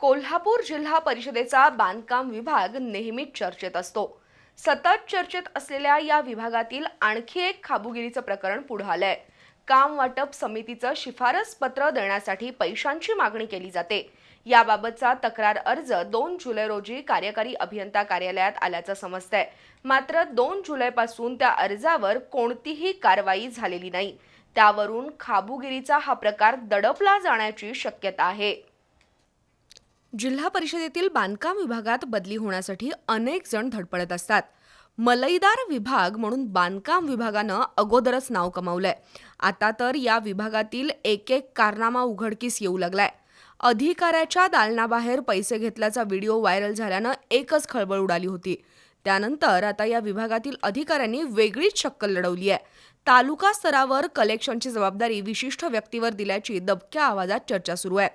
कोल्हापूर जिल्हा परिषदेचा बांधकाम विभाग नेहमीच चर्चेत असतो. सतत चर्चेत असलेल्या या विभागातील आणखी एक खाबुगिरीचं प्रकरण पुढं आलंय. काम वाटप समितीचं शिफारस पत्र देण्यासाठी पैशांची मागणी केली जाते. याबाबतचा तक्रार अर्ज दोन जुलै रोजी कार्यकारी अभियंता कार्यालयात आल्याचं समजतंय. मात्र दोन जुलैपासून त्या अर्जावर कोणतीही कारवाई झालेली नाही. त्यावरून खाबुगिरीचा हा प्रकार दडपला जाण्याची शक्यता आहे. जिल्हा परिषदेतील बांधकाम विभागात बदली होण्यासाठी अनेक जण धडपडत असतात. मलईदार विभाग म्हणून बांधकाम विभागानं अगोदरच नाव कमावलंय. आता तर या विभागातील एक एक कारनामा उघडकीस येऊ लागलाय. अधिकाऱ्याच्या दालनाबाहेर पैसे घेतल्याचा व्हिडिओ व्हायरल झाल्यानं एकच खळबळ उडाली होती. त्यानंतर आता या विभागातील अधिकाऱ्यांनी वेगळीच शक्कल लढवली आहे तालुका स्तरावर कलेक्शनची जबाबदारी विशिष्ट व्यक्तीवर दिल्याची दबक्या आवाजात चर्चा सुरू आहे.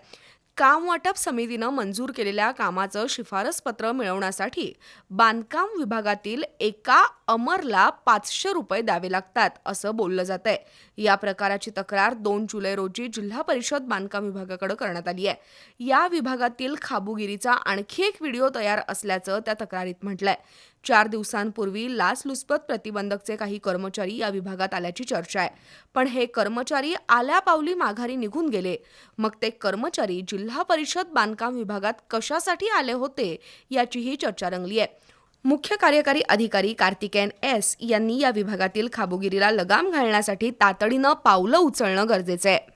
काम वाटप समितीनं मंजूर केलेल्या कामाचं शिफारस पत्र मिळवण्यासाठी बांधकाम विभागातील एका अमरला पाचशे रुपये द्यावे लागतात असं बोललं जात आहे या प्रकाराची तक्रार दोन जुलै रोजी जिल्हा परिषद बांधकाम विभागाकडे करण्यात आली आहे. या विभागातील खाबुगिरीचा आणखी एक व्हिडिओ तयार असल्याचं त्या तक्रारीत म्हटलंय. चार दिवसांपूर्वी लाचलुचपत प्रतिबंधकचे काही कर्मचारी या विभागात आल्याची चर्चा आहे. पण हे कर्मचारी आल्या पावली माघारी निघून गेले. मग ते कर्मचारी जिल्हा परिषद बांधकाम विभागात कशासाठी आले होते याचीही चर्चा रंगली आहे. मुख्य कार्यकारी अधिकारी कार्तिकेयन एस यांनी या विभागातील खाबोगिरीला लगाम घालण्यासाठी तातडीनं पावलं उचलणं गरजेचं आहे.